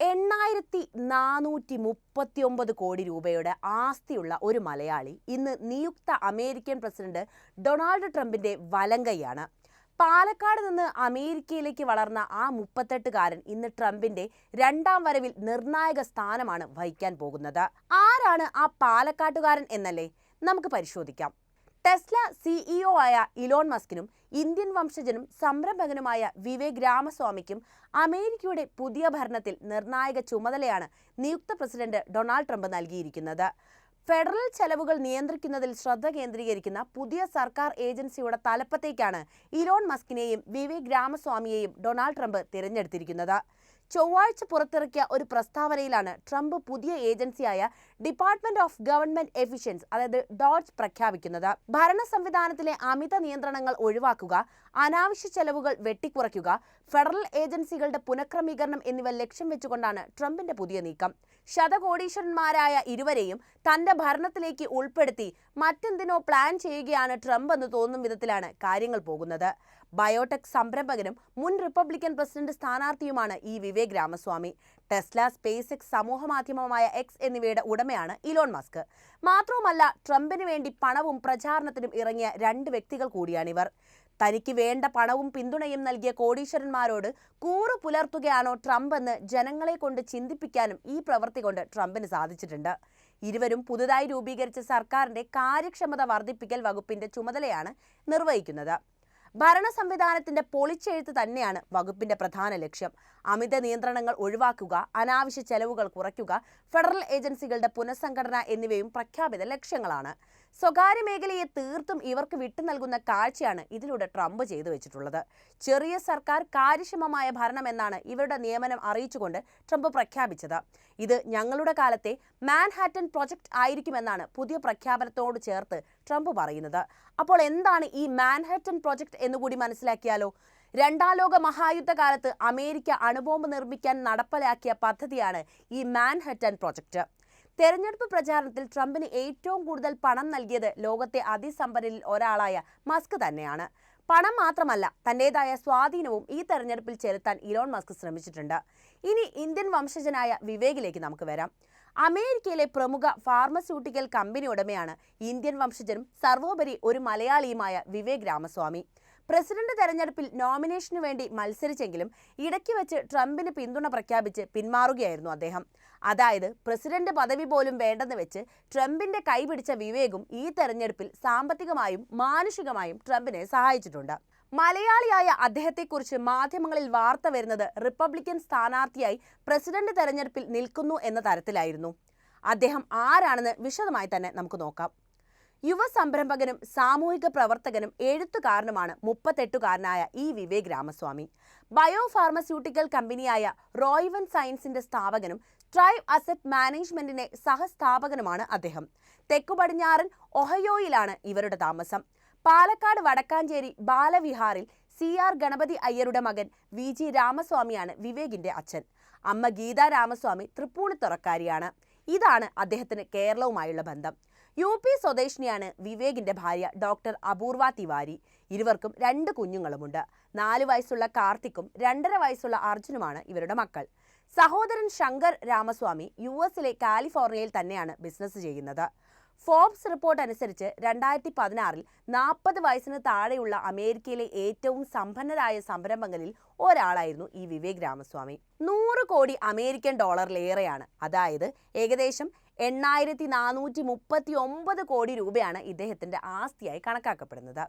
എണ്ണായിരത്തി നാനൂറ്റി മുപ്പത്തി ഒമ്പത് കോടി രൂപയുടെ ആസ്തിയുള്ള ഒരു മലയാളി ഇന്ന് നിയുക്ത അമേരിക്കൻ പ്രസിഡന്റ് ഡൊണാൾഡ് ട്രംപിന്റെ വലങ്കയ്യാണ്. പാലക്കാട് നിന്ന് അമേരിക്കയിലേക്ക് വളർന്ന ആ മുപ്പത്തെട്ടുകാരൻ ഇന്ന് ട്രംപിന്റെ രണ്ടാം വരവിൽ നിർണായക സ്ഥാനമാണ് വഹിക്കാൻ പോകുന്നത്. ആരാണ് ആ പാലക്കാട്ടുകാരൻ എന്നല്ലേ നമുക്ക് പരിശോധിക്കാം. ടെസ്ല സിഇഒ ആയ ഇലോൺ മസ്കിനും ഇന്ത്യൻ വംശജനും സംരംഭകനുമായ വിവേക് രാമസ്വാമിക്കും അമേരിക്കയുടെ പുതിയ ഭരണത്തിൽ നിർണായക ചുമതലയാണ് നിയുക്ത പ്രസിഡന്റ് ഡൊണാൾഡ് ട്രംപ് നൽകിയിരിക്കുന്നത്. ഫെഡറൽ ചെലവുകൾ നിയന്ത്രിക്കുന്നതിൽ ശ്രദ്ധ കേന്ദ്രീകരിക്കുന്ന പുതിയ സർക്കാർ ഏജൻസിയുടെ തലപ്പത്തേക്കാണ് ഇലോൺ മസ്കിനെയും വിവേക് രാമസ്വാമിയെയും ഡൊണാൾഡ് ട്രംപ് തിരഞ്ഞെടുത്തിരിക്കുന്നത്. ചൊവ്വാഴ്ച പുറത്തിറക്കിയ ഒരു പ്രസ്താവനയിലാണ് ട്രംപ് പുതിയ ഏജൻസിയായ ഡിപ്പാർട്ട്മെന്റ് ഓഫ് ഗവൺമെന്റ് എഫിഷ്യൻസ് അതായത് ഡോട്ട്സ് പ്രഖ്യാപിക്കുന്നത്. ഭരണ സംവിധാനത്തിലെ അമിത നിയന്ത്രണങ്ങൾ ഒഴിവാക്കുക അനാവശ്യ ചെലവുകൾ വെട്ടിക്കുറയ്ക്കുക ഫെഡറൽ ഏജൻസികളുടെ പുനഃക്രമീകരണം എന്നിവ ലക്ഷ്യം വെച്ചുകൊണ്ടാണ് ട്രംപിന്റെ പുതിയ നീക്കം. ശതകോടീശ്വരന്മാരായ ഇരുവരെയും തന്റെ ഭരണത്തിലേക്ക് ഉൾപ്പെടുത്തി മറ്റെന്തിനോ പ്ലാൻ ചെയ്യുകയാണ് ട്രംപ് എന്ന് തോന്നും വിധത്തിലാണ് കാര്യങ്ങൾ പോകുന്നത്. ബയോടെക് സംരംഭകനും മുൻ റിപ്പബ്ലിക്കൻ പ്രസിഡന്റ് സ്ഥാനാർത്ഥിയുമാണ് E Vivek Ramaswamy. Tesla Space X സമൂഹമാധ്യമമായ X എന്നിവയുടെ ഉടമയാണ് ഇലോൺ മസ്ക്. മാത്രവുമല്ല ട്രംപിന് വേണ്ടി പണവും പ്രചാരണത്തിനും ഇറങ്ങിയ രണ്ട് വ്യക്തികൾ കൂടിയാണിവർ. തനിക്ക് വേണ്ട പണവും പിന്തുണയും നൽകിയ കോടീശ്വരന്മാരോട് കൂറു പുലർത്തുകയാണോ ട്രംപ് എന്ന് ജനങ്ങളെ കൊണ്ട് ചിന്തിപ്പിക്കാനും ഈ പ്രവൃത്തി കൊണ്ട് ട്രംപിന് സാധിച്ചിട്ടുണ്ട്. ഇരുവരും പുതുതായി രൂപീകരിച്ച സർക്കാരിന്റെ കാര്യക്ഷമത വർദ്ധിപ്പിക്കൽ വകുപ്പിന്റെ ചുമതലയാണ് നിർവഹിക്കുന്നത്. ഭരണ സംവിധാനത്തിന്റെ പൊളിച്ചെഴുത്ത് തന്നെയാണ് വകുപ്പിന്റെ പ്രധാന ലക്ഷ്യം. അമിത നിയന്ത്രണങ്ങൾ ഒഴിവാക്കുക അനാവശ്യ ചെലവുകൾ കുറയ്ക്കുക ഫെഡറൽ ഏജൻസികളുടെ പുനഃസംഘടന എന്നിവയും പ്രഖ്യാപിത ലക്ഷ്യങ്ങളാണ്. സ്വകാര്യ മേഖലയെ തീർത്തും ഇവർക്ക് വിട്ടു നൽകുന്ന കാഴ്ചയാണ് ഇതിലൂടെ ട്രംപ് ചെയ്തു വെച്ചിട്ടുള്ളത്. ചെറിയ സർക്കാർ കാര്യക്ഷമമായ ഭരണം എന്നാണ് ഇവരുടെ നിയമനം അറിയിച്ചുകൊണ്ട് ട്രംപ് പ്രഖ്യാപിച്ചത്. ഇത് ഞങ്ങളുടെ കാലത്തെ മാൻഹാറ്റൻ പ്രൊജക്ട് ആയിരിക്കുമെന്നാണ് പുതിയ പ്രഖ്യാപനത്തോട് ചേർത്ത് ട്രംപ് പറയുന്നത്. അപ്പോൾ എന്താണ് ഈ മാൻഹാറ്റൻ പ്രൊജക്ട് എന്നുകൂടി മനസ്സിലാക്കിയാലോ? രണ്ടാം ലോക മഹായുദ്ധകാലത്ത് അമേരിക്ക അണുബോംബ് നിർമ്മിക്കാൻ നടപ്പിലാക്കിയ പദ്ധതിയാണ് ഈ മാൻഹറ്റൻ പ്രൊജക്ട്. തെരഞ്ഞെടുപ്പ് പ്രചാരണത്തിൽ ട്രംപിന് ഏറ്റവും കൂടുതൽ പണം നൽകിയത് ലോകത്തെ അതിസമ്പന്നരിൽ ഒരാളായ മസ്ക് തന്നെയാണ്. പണം മാത്രമല്ല തന്റേതായ സ്വാധീനവും ഈ തെരഞ്ഞെടുപ്പിൽ ചെലുത്താൻ ഇലോൺ മസ്ക് ശ്രമിച്ചിട്ടുണ്ട്. ഇനി ഇന്ത്യൻ വംശജനായ വിവേകിലേക്ക് നമുക്ക് വരാം. അമേരിക്കയിലെ പ്രമുഖ ഫാർമസ്യൂട്ടിക്കൽ കമ്പനി ഉടമയാണ് ഇന്ത്യൻ വംശജനും സർവോപരി ഒരു മലയാളിയുമായ വിവേക് രാമസ്വാമി. പ്രസിഡന്റ് തെരഞ്ഞെടുപ്പിൽ നോമിനേഷനു വേണ്ടി മത്സരിച്ചെങ്കിലും ഇടയ്ക്ക് വെച്ച് ട്രംപിന് പിന്തുണ പ്രഖ്യാപിച്ച് പിന്മാറുകയായിരുന്നു അദ്ദേഹം. അതായത് പ്രസിഡന്റ് പദവി പോലും വേണ്ടെന്ന് വെച്ച് ട്രംപിന്റെ കൈപിടിച്ച വിവേകും ഈ തെരഞ്ഞെടുപ്പിൽ സാമ്പത്തികമായും മാനുഷികമായും ട്രംപിനെ സഹായിച്ചിട്ടുണ്ട്. മലയാളിയായ അദ്ദേഹത്തെക്കുറിച്ച് മാധ്യമങ്ങളിൽ വാർത്ത വരുന്നത് റിപ്പബ്ലിക്കൻ സ്ഥാനാർത്ഥിയായി പ്രസിഡന്റ് തെരഞ്ഞെടുപ്പിൽ നിൽക്കുന്നു എന്ന തരത്തിലായിരുന്നു. അദ്ദേഹം ആരാണെന്ന് വിശദമായി തന്നെ നമുക്ക് നോക്കാം. യുവ സംരംഭകനും സാമൂഹിക പ്രവർത്തകനും എഴുത്തുകാരനുമാണ് മുപ്പത്തെട്ടുകാരനായ ഇ വിവേക് രാമസ്വാമി ബയോ ഫാർമസ്യൂട്ടിക്കൽ കമ്പനിയായ റോയ്വൻ സയൻസിന്റെ സ്ഥാപകനും ട്രൈവ് അസറ്റ് മാനേജ്മെന്റിന്റെ സഹസ്ഥാപകനുമാണ് അദ്ദേഹം. തെക്കു പടിഞ്ഞാറൻ ഒഹയോയിലാണ് ഇവരുടെ താമസം. പാലക്കാട് വടക്കാഞ്ചേരി ബാലവിഹാറിൽ സി ആർ ഗണപതി അയ്യരുടെ മകൻ വി ജി രാമസ്വാമിയാണ് വിവേകിന്റെ അച്ഛൻ. അമ്മ ഗീത രാമസ്വാമി തൃപ്പൂണിത്തുറക്കാരിയാണ്. ഇതാണ് അദ്ദേഹത്തിന് കേരളവുമായുള്ള ബന്ധം. യു പി സ്വദേശിനിയാണ് വിവേകിന്റെ ഭാര്യ ഡോക്ടർ അപൂർവ തിവാരി. ഇരുവർക്കും രണ്ട് കുഞ്ഞുങ്ങളുമുണ്ട്. നാല് വയസ്സുള്ള കാർത്തിക്കും രണ്ടര വയസ്സുള്ള അർജുനുമാണ് ഇവരുടെ മക്കൾ. സഹോദരൻ ശങ്കർ രാമസ്വാമി യു എസിലെ കാലിഫോർണിയയിൽ തന്നെയാണ് ബിസിനസ് ചെയ്യുന്നത്. ഫോബ്സ് റിപ്പോർട്ട് അനുസരിച്ച് രണ്ടായിരത്തി പതിനാറിൽ നാൽപ്പത് വയസ്സിന് താഴെയുള്ള അമേരിക്കയിലെ ഏറ്റവും സമ്പന്നരായ സംരംഭങ്ങളിൽ ഒരാളായിരുന്നു ഈ വിവേക് രാമസ്വാമി. നൂറ് കോടി അമേരിക്കൻ ഡോളറിലേറെയാണ്. അതായത് ഏകദേശം എണ്ണായിരത്തി നാനൂറ്റി മുപ്പത്തി ഒമ്പത് കോടി രൂപയാണ് ഇദ്ദേഹത്തിന്റെ ആസ്തിയായി കണക്കാക്കപ്പെടുന്നത്.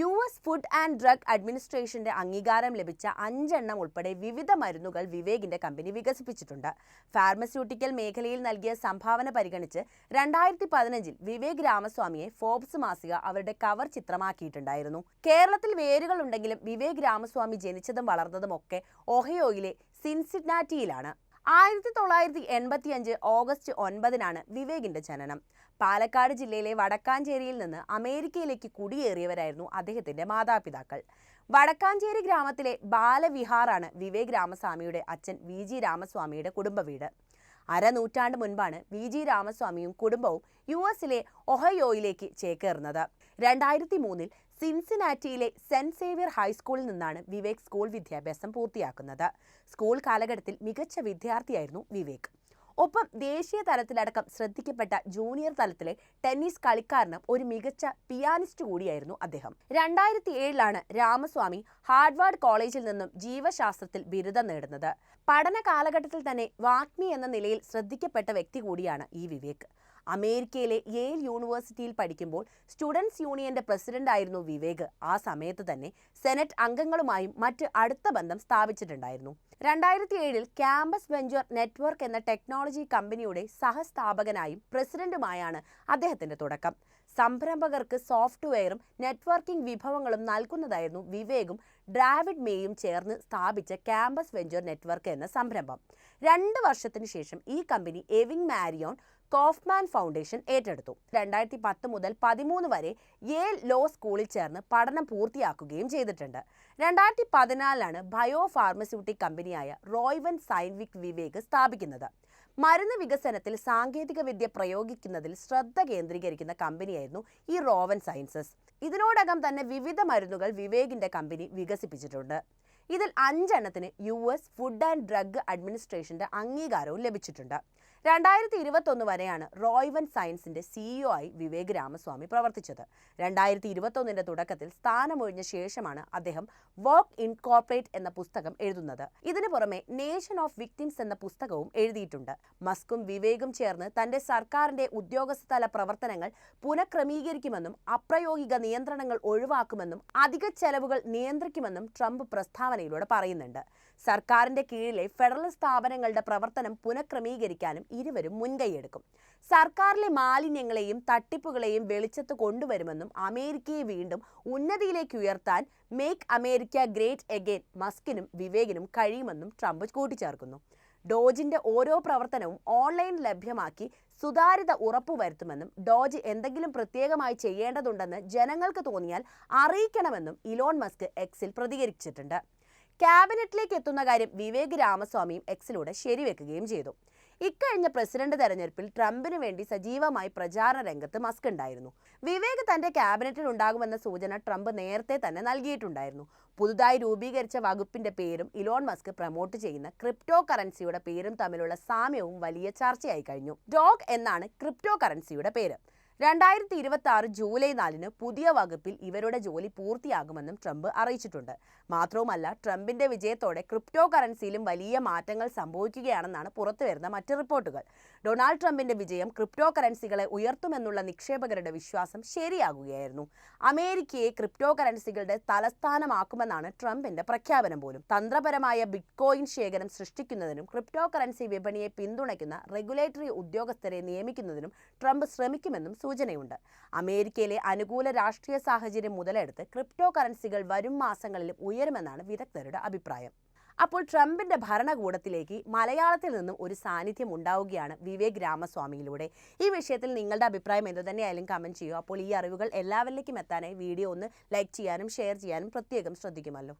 U S food and drug അഡ്മിനിസ്ട്രേഷന്റെ അംഗീകാരം ലഭിച്ച അഞ്ചെണ്ണം ഉൾപ്പെടെ വിവിധ മരുന്നുകൾ വിവേകിന്റെ കമ്പനി വികസിപ്പിച്ചിട്ടുണ്ട്. ഫാർമസ്യൂട്ടിക്കൽ മേഖലയിൽ നൽകിയ സംഭാവന പരിഗണിച്ച് രണ്ടായിരത്തി പതിനഞ്ചിൽ വിവേക് രാമസ്വാമിയെ ഫോബ്സ് മാസിക അവരുടെ കവർ ചിത്രമാക്കിയിട്ടുണ്ടായിരുന്നു. കേരളത്തിൽ വേരുകൾ ഉണ്ടെങ്കിലും വിവേക് രാമസ്വാമി ജനിച്ചതും വളർന്നതും ഒക്കെ ഒഹയോയിലെ സിൻസിനാറ്റിയിലാണ്. ആയിരത്തി തൊള്ളായിരത്തി എൺപത്തി അഞ്ച് ഓഗസ്റ്റ് ഒൻപതിനാണ് വിവേകിന്റെ ജനനം. പാലക്കാട് ജില്ലയിലെ വടക്കാഞ്ചേരിയിൽ നിന്ന് അമേരിക്കയിലേക്ക് കുടിയേറിയവരായിരുന്നു അദ്ദേഹത്തിന്റെ മാതാപിതാക്കൾ. വടക്കാഞ്ചേരി ഗ്രാമത്തിലെ ബാലവിഹാറാണ് വിവേക് രാമസ്വാമിയുടെ അച്ഛൻ വി ജി രാമസ്വാമിയുടെ കുടുംബ വീട് അരനൂറ്റാണ്ട് മുൻപാണ് വി ജി രാമസ്വാമിയും കുടുംബവും യു എസിലെ ഒഹയോയിലേക്ക് ചേക്കേറുന്നത്. രണ്ടായിരത്തി മൂന്നിൽ സിൻസിനാറ്റിയിലെ സെന്റ് സേവിയർ ഹൈസ്കൂളിൽ നിന്നാണ് വിവേക് സ്കൂൾ വിദ്യാഭ്യാസം പൂർത്തിയാക്കുന്നത്. സ്കൂൾ കാലഘട്ടത്തിൽ മികച്ച വിദ്യാർത്ഥിയായിരുന്നു വിവേക്. ഒപ്പം ദേശീയ തലത്തിലടക്കം ശ്രദ്ധിക്കപ്പെട്ട ജൂനിയർ തലത്തിലെ ടെന്നീസ് കളിക്കാരനും ഒരു മികച്ച പിയാനിസ്റ്റ് കൂടിയായിരുന്നു അദ്ദേഹം. രണ്ടായിരത്തി ഏഴിലാണ് രാമസ്വാമി ഹാർഡ്വാർഡ് കോളേജിൽ നിന്നും ജീവശാസ്ത്രത്തിൽ ബിരുദം നേടുന്നത്. പഠന കാലഘട്ടത്തിൽ തന്നെ വാഗ്മി എന്ന നിലയിൽ ശ്രദ്ധിക്കപ്പെട്ട വ്യക്തി കൂടിയാണ് ഈ വിവേക്. അമേരിക്കയിലെ യേൽ യൂണിവേഴ്സിറ്റിയിൽ പഠിക്കുമ്പോൾ സ്റ്റുഡൻസ് യൂണിയന്റെ പ്രസിഡന്റായിരുന്നു വിവേക്. ആ സമയത്ത് തന്നെ സെനറ്റ് അംഗങ്ങളുമായും മറ്റ് അടുത്ത ബന്ധം സ്ഥാപിച്ചിട്ടുണ്ടായിരുന്നു. രണ്ടായിരത്തി ഏഴിൽ ക്യാമ്പസ് വെഞ്ചർ നെറ്റ്വർക്ക് എന്ന ടെക്നോളജി കമ്പനിയുടെ സഹസ്ഥാപകനായും പ്രസിഡന്റുമായാണ് അദ്ദേഹത്തിന്റെ തുടക്കം. സംരംഭകർക്ക് സോഫ്റ്റ്വെയറും നെറ്റ്വർക്കിംഗ് വിഭവങ്ങളും നൽകുന്നതായിരുന്നു വിവേകും ഡ്രാവിഡ് മേയും ചേർന്ന് സ്ഥാപിച്ച ക്യാമ്പസ് വെഞ്ചർ നെറ്റ്വർക്ക് എന്ന സംരംഭം. രണ്ട് വർഷത്തിന് ശേഷം ഈ company Ewing Marion Kauffman foundation ഏറ്റെടുത്തു. രണ്ടായിരത്തി പത്ത് മുതൽ പതിമൂന്ന് വരെ യേൽ ലോ സ്കൂളിൽ ചേർന്ന് പഠനം പൂർത്തിയാക്കുകയും ചെയ്തിട്ടുണ്ട്. രണ്ടായിരത്തി പതിനാലിലാണ് ബയോ ഫാർമസ്യൂട്ടിക് കമ്പനിയായ റോയ്വൻ സൈൻവിക് വിവേക് സ്ഥാപിക്കുന്നത്. മരുന്ന് വികസനത്തിൽ സാങ്കേതിക വിദ്യ പ്രയോഗിക്കുന്നതിൽ ശ്രദ്ധ കേന്ദ്രീകരിക്കുന്ന കമ്പനിയായിരുന്നു ഈ റോവൻ സയൻസസ്. ഇതിനോടകം തന്നെ വിവിധ മരുന്നുകൾ വിവേകിന്റെ കമ്പനി വികസിപ്പിച്ചിട്ടുണ്ട്. ഇതിൽ അഞ്ചെണ്ണത്തിന് U S food and drug അഡ്മിനിസ്ട്രേഷന്റെ അംഗീകാരവും ലഭിച്ചിട്ടുണ്ട്. രണ്ടായിരത്തി ഇരുപത്തൊന്ന് വരെയാണ് റോയ്വൻ സയൻസിന്റെ സിഇഒ ആയി വിവേക് രാമസ്വാമി പ്രവർത്തിച്ചത്. രണ്ടായിരത്തി ഇരുപത്തൊന്നിന്റെ തുടക്കത്തിൽ സ്ഥാനമൊഴിഞ്ഞ ശേഷമാണ് അദ്ദേഹം വർക്ക് ഇൻകോർപ്പറേറ്റ് എന്ന പുസ്തകം എഴുതുന്നത്. ഇതിനു പുറമെ നേഷൻ ഓഫ് വിക്ടിംസ് എന്ന പുസ്തകവും എഴുതിയിട്ടുണ്ട്. മസ്കും വിവേകും ചേർന്ന് തന്റെ സർക്കാരിന്റെ ഉദ്യോഗസ്ഥതല പ്രവർത്തനങ്ങൾ പുനഃക്രമീകരിക്കുമെന്നും അപ്രയോഗിക നിയന്ത്രണങ്ങൾ ഒഴിവാക്കുമെന്നും അധിക ചെലവുകൾ നിയന്ത്രിക്കുമെന്നും ട്രംപ് പ്രസ്താവനയിലൂടെ പറയുന്നുണ്ട്. സർക്കാരിന്റെ കീഴിലെ ഫെഡറൽ സ്ഥാപനങ്ങളുടെ പ്രവർത്തനം പുനഃക്രമീകരിക്കാനും ഇരുവരും മുൻകൈയെടുക്കും. സർക്കാരിലെ മാലിന്യങ്ങളെയും തട്ടിപ്പുകളെയും വെളിച്ചത്ത് കൊണ്ടുവരുമെന്നും അമേരിക്കയെ വീണ്ടും ഉന്നതിയിലേക്ക് ഉയർത്താൻ മേക്ക് അമേരിക്ക ഗ്രേറ്റ് എഗെയിൻ മസ്കിനും വിവേകിനും കഴിയുമെന്നും ട്രംപ് കൂട്ടിച്ചേർക്കുന്നു. ഡോജിന്റെ ഓരോ പ്രവർത്തനവും ഓൺലൈൻ ലഭ്യമാക്കി സുതാര്യത ഉറപ്പുവരുത്തുമെന്നും ഡോജ് എന്തെങ്കിലും പ്രത്യേകമായി ചെയ്യേണ്ടതുണ്ടെന്ന് ജനങ്ങൾക്ക് തോന്നിയാൽ അറിയിക്കണമെന്നും ഇലോൺ മസ്ക് എക്സിൽ പ്രതികരിച്ചിട്ടുണ്ട്. ക്യാബിനറ്റിലേക്ക് എത്തുന്ന കാര്യം വിവേക് രാമസ്വാമിയും എക്സിലൂടെ ശരിവെക്കുകയും ചെയ്തു. ഇക്കഴിഞ്ഞ പ്രസിഡന്റ് തെരഞ്ഞെടുപ്പിൽ ട്രംപിന് വേണ്ടി സജീവമായി പ്രചാരണ രംഗത്ത് മസ്ക് ഉണ്ടായിരുന്നു. വിവേക് തന്റെ ക്യാബിനറ്റിൽ ഉണ്ടാകുമെന്ന സൂചന ട്രംപ് നേരത്തെ തന്നെ നൽകിയിട്ടുണ്ടായിരുന്നു. പുതുതായി രൂപീകരിച്ച വകുപ്പിന്റെ പേരും ഇലോൺ മസ്ക് പ്രൊമോട്ട് ചെയ്യുന്ന ക്രിപ്റ്റോ കറൻസിയുടെ പേരും തമ്മിലുള്ള സാമ്യവും വലിയ ചർച്ചയായി കഴിഞ്ഞു. ഡോഗ് എന്നാണ് ക്രിപ്റ്റോ കറൻസിയുടെ പേര്. രണ്ടായിരത്തി ഇരുപത്തി ആറ് ജൂലൈ നാലിന് പുതിയ വകുപ്പിൽ ഇവരുടെ ജോലി പൂർത്തിയാകുമെന്നും ട്രംപ് അറിയിച്ചിട്ടുണ്ട്. മാത്രവുമല്ല ട്രംപിന്റെ വിജയത്തോടെ ക്രിപ്റ്റോ കറൻസിയിലും വലിയ മാറ്റങ്ങൾ സംഭവിക്കുകയാണെന്നാണ് പുറത്തുവരുന്ന മറ്റ് റിപ്പോർട്ടുകൾ. ഡൊണാൾഡ് ട്രംപിന്റെ വിജയം ക്രിപ്റ്റോ കറൻസികളെ ഉയർത്തുമെന്നുള്ള നിക്ഷേപകരുടെ വിശ്വാസം ശരിയാകുകയായിരുന്നു. അമേരിക്കയെ ക്രിപ്റ്റോ കറൻസികളുടെ തലസ്ഥാനമാക്കുമെന്നാണ് ട്രംപിന്റെ പ്രഖ്യാപനം പോലും. തന്ത്രപരമായ ബിറ്റ്കോയിൻ ശേഖരം സൃഷ്ടിക്കുന്നതിനും ക്രിപ്റ്റോ കറൻസി വിപണിയെ പിന്തുണയ്ക്കുന്ന റെഗുലേറ്ററി ഉദ്യോഗസ്ഥരെ നിയമിക്കുന്നതിനും ട്രംപ് ശ്രമിക്കുമെന്നും സൂചനയുണ്ട്. അമേരിക്കയിലെ അനുകൂല രാഷ്ട്രീയ സാഹചര്യം മുതലെടുത്ത് ക്രിപ്റ്റോ കറൻസികൾ വരും മാസങ്ങളിലും ഉയരുമെന്നാണ് വിദഗ്ധരുടെ അഭിപ്രായം. അപ്പോൾ ട്രംപിന്റെ ഭരണകൂടത്തിലേക്ക് മലയാളത്തിൽ നിന്നും ഒരു സാന്നിധ്യം ഉണ്ടാവുകയാണ് വിവേക് രാമസ്വാമിയിലൂടെ ഈ വിഷയത്തിൽ നിങ്ങളുടെ അഭിപ്രായം എന്തു തന്നെയായാലും കമന്റ് ചെയ്യുക. അപ്പോൾ ഈ അറിവുകൾ എല്ലാവരിലേക്കും എത്താനായി വീഡിയോ ഒന്ന് ലൈക്ക് ചെയ്യാനും ഷെയർ ചെയ്യാനും പ്രത്യേകം ശ്രദ്ധിക്കുമല്ലോ.